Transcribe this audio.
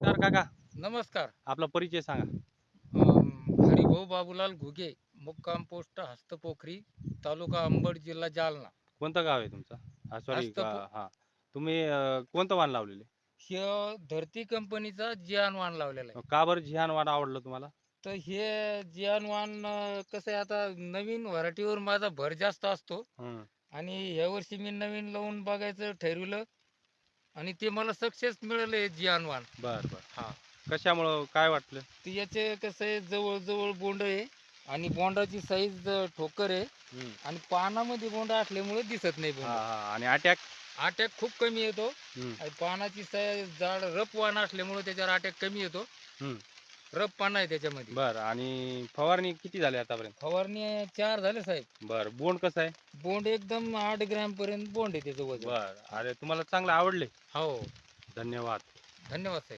तर काका. नमस्कार. आपला परिचय सांगा. हरिभाऊ बाबूलाल घुगे मुक्काम पोस्ट हस्तपोखरी तालुका अंबड जिल्हा जालना. कोणतं गाव आहे तुमचं? सॉरी हा तुम्ही कोणतं वाण लावलेले हे धरती कंपनीचा जियान वाण लावलेला आहे. का बरं जिहान वाण आवडलं तुम्हाला? तर हे जियान वाण कसं आहे आता नवीन व्हरायटीवर माझा भर जास्त असतो. आणि ह्या वर्षी मी नवीन लावून बघायचं ठरवलं आणि ते मला सक्सेस मिळाले जियान वाण बर बर. हा. कशामुळं काय वाटलं? तर याचे कसं आहे जवळजवळ बोंड आहे आणि बोंडाची साईज ठोकर आहे हम्म. आणि पानामध्ये बोंड असल्यामुळे दिसत नाही हा बोंड. हा आणि अटॅक अटॅक खूप कमी येतो. आणि पानाची साईज जाड रफ वाण असल्यामुळे त्याच्यावर अटॅक कमी येतो. हम्म. रफ पाना आहे त्याच्यामध्ये. बर आणि फवारणी किती झाली आतापर्यंत? फवारणी चार झाले साहेब. बर बोंड कसं आहे? बोंड एकदम आठ ग्रॅम पर्यंत बोंड आहे त्याचं वजन. बर अरे तुम्हाला चांगलं आवडले. हो. धन्यवाद. धन्यवाद साहेब.